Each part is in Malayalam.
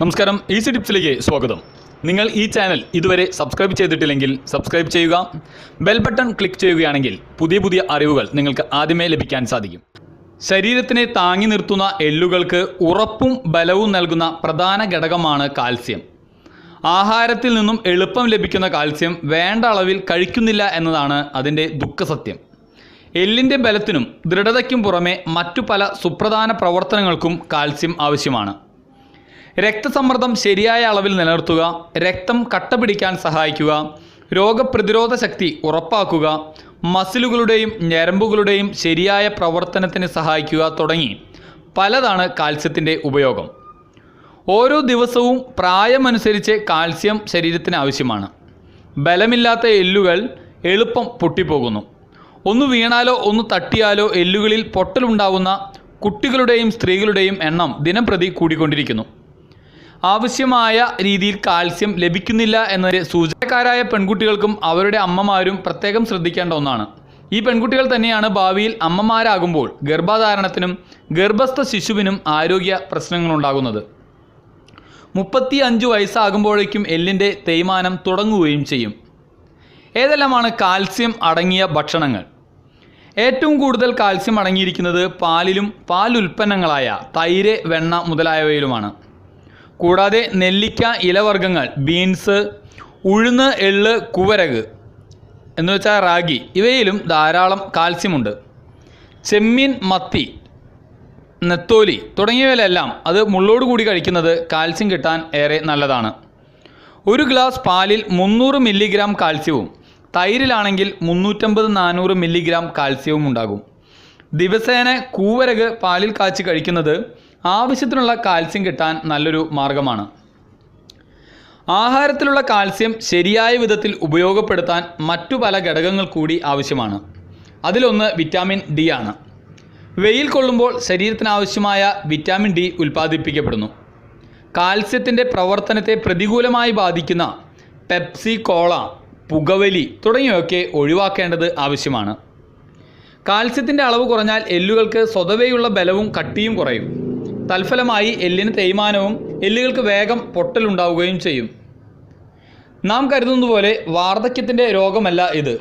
നമസ്കാരം ഈസി ടിപ്സിലേക്ക് സ്വാഗതം. നിങ്ങൾ ഈ ചാനൽ ഇതുവരെ സബ്സ്ക്രൈബ് ചെയ്തിട്ടില്ലെങ്കിൽ സബ്സ്ക്രൈബ് ചെയ്യുക. ബെൽ ബട്ടൺ ക്ലിക്ക് ചെയ്യുകയാണെങ്കിൽ പുതിയ പുതിയ അറിവുകൾ നിങ്ങൾക്ക് ആദ്യമേ ലഭിക്കാൻ സാധിക്കും. ശരീരത്തിനെ താങ്ങി നിർത്തുന്ന എല്ലുകൾക്ക് ഉറപ്പും ബലവും നൽകുന്ന പ്രധാന ഘടകമാണ് കാൽസ്യം. ആഹാരത്തിൽ നിന്നും എളുപ്പം ലഭിക്കുന്ന കാൽസ്യം വേണ്ട അളവിൽ കഴിക്കുന്നില്ല എന്നതാണ് അതിന്റെ ദുഃഖസത്യം. എല്ലിന്റെ ബലത്തിനും ദൃഢതയ്ക്കും പുറമെ മറ്റു പല സുപ്രധാന പ്രവർത്തനങ്ങൾക്കും കാൽസ്യം ആവശ്യമാണ്. രക്തസമ്മർദ്ദം ശരിയായ അളവിൽ നിലനിർത്തുക രക്തം കട്ട പിടിക്കാൻ സഹായിക്കുക രോഗപ്രതിരോധ ശക്തി ഉറപ്പാക്കുക മസിലുകളുടെയും ഞരമ്പുകളുടെയും ശരിയായ പ്രവർത്തനത്തിന് സഹായിക്കുക തുടങ്ങി പലതാണ് കാൽസ്യത്തിന്റെ ഉപയോഗം. ഓരോ ദിവസവും പ്രായമനുസരിച്ച് കാൽസ്യം ശരീരത്തിന് ആവശ്യമാണ്. ബലമില്ലാത്ത എല്ലുകൾ എളുപ്പം പൊട്ടിപ്പോകുന്നു. ഒന്ന് വീണാലോ ഒന്ന് തട്ടിയാലോ എല്ലുകളിൽ പൊട്ടലുണ്ടാവുന്ന കുട്ടികളുടെയും സ്ത്രീകളുടെയും എണ്ണം ദിനംപ്രതി കൂടിക്കൊണ്ടിരിക്കുന്നു. ആവശ്യമായ രീതിയിൽ കാൽസ്യം ലഭിക്കുന്നില്ല എന്നൊരു സൂചനക്കാരായ പെൺകുട്ടികൾക്കും അവരുടെ അമ്മമാരും പ്രത്യേകം ശ്രദ്ധിക്കേണ്ട ഒന്നാണ്. ഈ പെൺകുട്ടികൾ തന്നെയാണ് ഭാവിയിൽ അമ്മമാരാകുമ്പോൾ ഗർഭധാരണത്തിനും ഗർഭസ്ഥ ശിശുവിനും ആരോഗ്യ പ്രശ്നങ്ങളുണ്ടാകുന്നത്. മുപ്പത്തി അഞ്ച് വയസ്സാകുമ്പോഴേക്കും എല്ലിന്റെ തേയ്മാനം തുടങ്ങുകയും ചെയ്യും. ഏതെല്ലാമാണ് കാൽസ്യം അടങ്ങിയ ഭക്ഷണങ്ങൾ? ഏറ്റവും കൂടുതൽ കാൽസ്യം അടങ്ങിയിരിക്കുന്നത് പാലിലും പാൽ ഉൽപ്പന്നങ്ങളായ തൈര് വെണ്ണ മുതലായവയിലുമാണ്. കൂടാതെ നെല്ലിക്ക ഇലവർഗങ്ങൾ ബീൻസ് ഉഴുന്ന് എൾ കുവരക് എന്ന് വെച്ചാൽ റാഗി. ഇവയിലും ധാരാളം കാൽസ്യമുണ്ട്. ചെമ്മീൻ മത്തി നെത്തോലി തുടങ്ങിയവയിലെല്ലാം അത് മുള്ളോട് കൂടി കഴിക്കുന്നത് കാൽസ്യം കിട്ടാൻ ഏറെ നല്ലതാണ്. ഒരു ഗ്ലാസ് പാലിൽ മുന്നൂറ് മില്ലിഗ്രാം കാൽസ്യവും തൈരിലാണെങ്കിൽ മുന്നൂറ്റമ്പത് നാനൂറ് മില്ലിഗ്രാം കാൽസ്യവും ഉണ്ടാകും. ദിവസേന കൂവരക് പാലിൽ കാച്ചി കഴിക്കുന്നത് ആവശ്യത്തിനുള്ള കാൽസ്യം കിട്ടാൻ നല്ലൊരു മാർഗമാണ്. ആഹാരത്തിലുള്ള കാൽസ്യം ശരിയായ വിധത്തിൽ ഉപയോഗപ്പെടുത്താൻ മറ്റു പല ഘടകങ്ങൾ കൂടി ആവശ്യമാണ്. അതിലൊന്ന് വിറ്റാമിൻ ഡി ആണ്. വെയിൽ കൊള്ളുമ്പോൾ ശരീരത്തിനാവശ്യമായ വിറ്റാമിൻ ഡി ഉൽപ്പാദിപ്പിക്കപ്പെടുന്നു. കാൽസ്യത്തിന്റെ പ്രവർത്തനത്തെ പ്രതികൂലമായി ബാധിക്കുന്ന പെപ്സി കോള പുകവലി തുടങ്ങിയവയൊക്കെ ഒഴിവാക്കേണ്ടത് ആവശ്യമാണ്. കാൽസ്യത്തിന്റെ അളവ് കുറഞ്ഞാൽ എല്ലുകൾക്ക് സ്വതവേയുള്ള ബലവും കട്ടിയും കുറയും. തൽഫലമായി എല്ലിന് തേയ്മാനവും എല്ലുകൾക്ക് വേഗം പൊട്ടലുണ്ടാവുകയും ചെയ്യും. നാം കരുതുന്നതുപോലെ വാർദ്ധക്യത്തിന്റെ രോഗമല്ല ഇത്.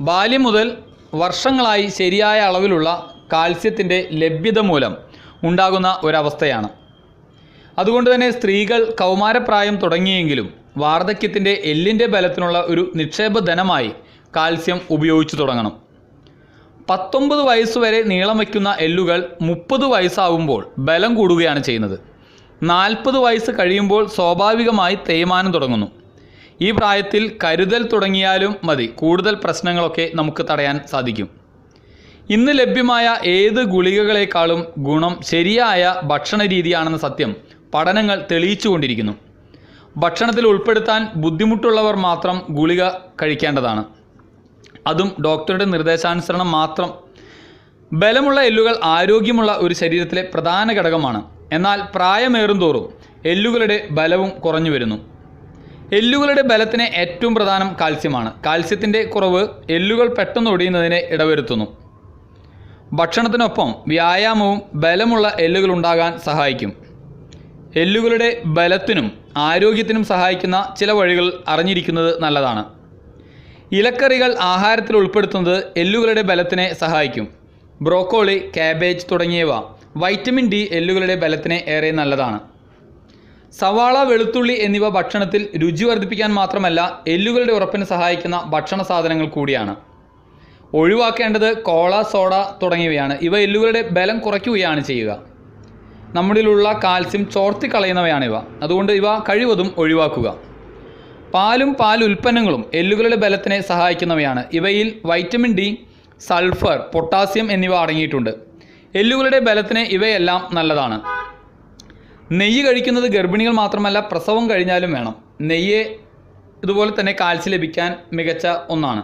ബാല്യം മുതൽ വർഷങ്ങളായി ശരിയായ അളവിലുള്ള കാൽസ്യത്തിന്റെ ലഭ്യത മൂലം ഉണ്ടാകുന്ന ഒരവസ്ഥയാണ്. അതുകൊണ്ട് തന്നെ സ്ത്രീകൾ കൗമാരപ്രായം തുടങ്ങിയെങ്കിലും വാർദ്ധക്യത്തിന്റെ എല്ലിന്റെ ബലത്തിനുള്ള ഒരു നിക്ഷേപ ധനമായി കാൽസ്യം ഉപയോഗിച്ചു തുടങ്ങണം. പത്തൊമ്പത് വയസ്സ് വരെ നീളം വയ്ക്കുന്ന എല്ലുകൾ മുപ്പത് വയസ്സാവുമ്പോൾ ബലം കൂടുകയാണ് ചെയ്യുന്നത്. നാൽപ്പത് വയസ്സ് കഴിയുമ്പോൾ സ്വാഭാവികമായി തേയ്മാനം തുടങ്ങുന്നു. ഈ പ്രായത്തിൽ കരുതൽ തുടങ്ങിയാലും മതി. കൂടുതൽ പ്രശ്നങ്ങളൊക്കെ നമുക്ക് തടയാൻ സാധിക്കും. ഇന്ന് ലഭ്യമായ ഏത് ഗുളികകളെക്കാളും ഗുണം ശരിയായ ഭക്ഷണ രീതിയാണെന്ന സത്യം പഠനങ്ങൾ തെളിയിച്ചുകൊണ്ടിരിക്കുന്നു ഭക്ഷണത്തിൽ ഉൾപ്പെടുത്താൻ ബുദ്ധിമുട്ടുള്ളവർ മാത്രം ഗുളിക കഴിക്കേണ്ടതാണ്. അതും ഡോക്ടറുടെ നിർദ്ദേശാനുസരണം മാത്രം. ബലമുള്ള എല്ലുകൾ ആരോഗ്യമുള്ള ഒരു ശരീരത്തിലെ പ്രധാന ഘടകമാണ്. എന്നാൽ പ്രായമേറും തോറും എല്ലുകളുടെ ബലവും കുറഞ്ഞു വരുന്നു. എല്ലുകളുടെ ബലത്തിന് ഏറ്റവും പ്രധാനം കാൽസ്യമാണ്. കാൽസ്യത്തിന്റെ കുറവ് എല്ലുകൾ പെട്ടെന്ന് ഒടിയുന്നതിനെ ഇടവരുത്തുന്നു. ഭക്ഷണത്തിനൊപ്പം വ്യായാമവും ബലമുള്ള എല്ലുകൾ ഉണ്ടാകാൻ സഹായിക്കും. എല്ലുകളുടെ ബലത്തിനും ആരോഗ്യത്തിനും സഹായിക്കുന്ന ചില വഴികൾ അറിഞ്ഞിരിക്കുന്നത് നല്ലതാണ്. ഇലക്കറികൾ ആഹാരത്തിൽ ഉൾപ്പെടുത്തുന്നത് എല്ലുകളുടെ ബലത്തിനെ സഹായിക്കും. ബ്രോക്കോളി കാബേജ് തുടങ്ങിയവ വൈറ്റമിൻ ഡി എല്ലുകളുടെ ബലത്തിന് ഏറെ നല്ലതാണ്. സവാള വെളുത്തുള്ളി എന്നിവ ഭക്ഷണത്തിൽ രുചി വർദ്ധിപ്പിക്കാൻ മാത്രമല്ല എല്ലുകളുടെ ഉറപ്പിന് സഹായിക്കുന്ന ഭക്ഷണ സാധനങ്ങൾ കൂടിയാണ്. ഒഴിവാക്കേണ്ടത് കോള സോഡ തുടങ്ങിയവയാണ്. ഇവ എല്ലുകളുടെ ബലം കുറയ്ക്കുകയാണ് ചെയ്യുക. നമ്മളിലുള്ള കാൽസ്യം ചോർത്തി കളയുന്നവയാണിവ അതുകൊണ്ട് ഇവ കഴിവതും ഒഴിവാക്കുക. പാലും പാൽ ഉൽപ്പന്നങ്ങളും എല്ലുകളുടെ ബലത്തിനെ സഹായിക്കുന്നവയാണ്. ഇവയിൽ വൈറ്റമിൻ ഡി സൾഫർ പൊട്ടാസ്യം എന്നിവ അടങ്ങിയിട്ടുണ്ട്. എല്ലുകളുടെ ബലത്തിന് ഇവയെല്ലാം നല്ലതാണ്. നെയ്യ് കഴിക്കുന്നത് ഗർഭിണികൾ മാത്രമല്ല പ്രസവം കഴിഞ്ഞാലും വേണം. നെയ്യ് ഇതുപോലെ തന്നെ കാൽസ്യം ലഭിക്കാൻ മികച്ച ഒന്നാണ്.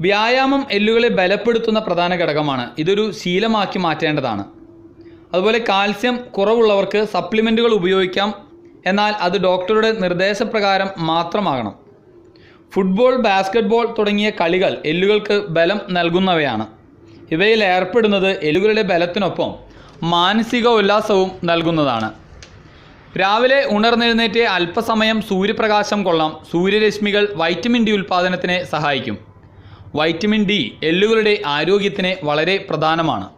വ്യായാമം എല്ലുകളെ ബലപ്പെടുത്തുന്ന പ്രധാന ഘടകമാണ്. ഇതൊരു ശീലമാക്കി മാറ്റേണ്ടതാണ്. അതുപോലെ കാൽസ്യം കുറവുള്ളവർക്ക് സപ്ലിമെന്റുകൾ ഉപയോഗിക്കാം എന്നാൽ അത് ഡോക്ടറുടെ നിർദ്ദേശപ്രകാരം മാത്രമാകണം. ഫുട്ബോൾ ബാസ്ക്കറ്റ്ബോൾ തുടങ്ങിയ കളികൾ എല്ലുകൾക്ക് ബലം നൽകുന്നവയാണ്. ഇവയിൽ ഏർപ്പെടുന്നത് എല്ലുകളുടെ ബലത്തിനൊപ്പം മാനസിക ഉല്ലാസവും നൽകുന്നതാണ്. രാവിലെ ഉണർന്നെഴുന്നേറ്റ് അല്പസമയം സൂര്യപ്രകാശം കൊള്ളാം സൂര്യരശ്മികൾ വൈറ്റമിൻ ഡി ഉൽപ്പാദനത്തിനെ സഹായിക്കും. വൈറ്റമിൻ ഡി എല്ലുകളുടെ ആരോഗ്യത്തിന് വളരെ പ്രധാനമാണ്.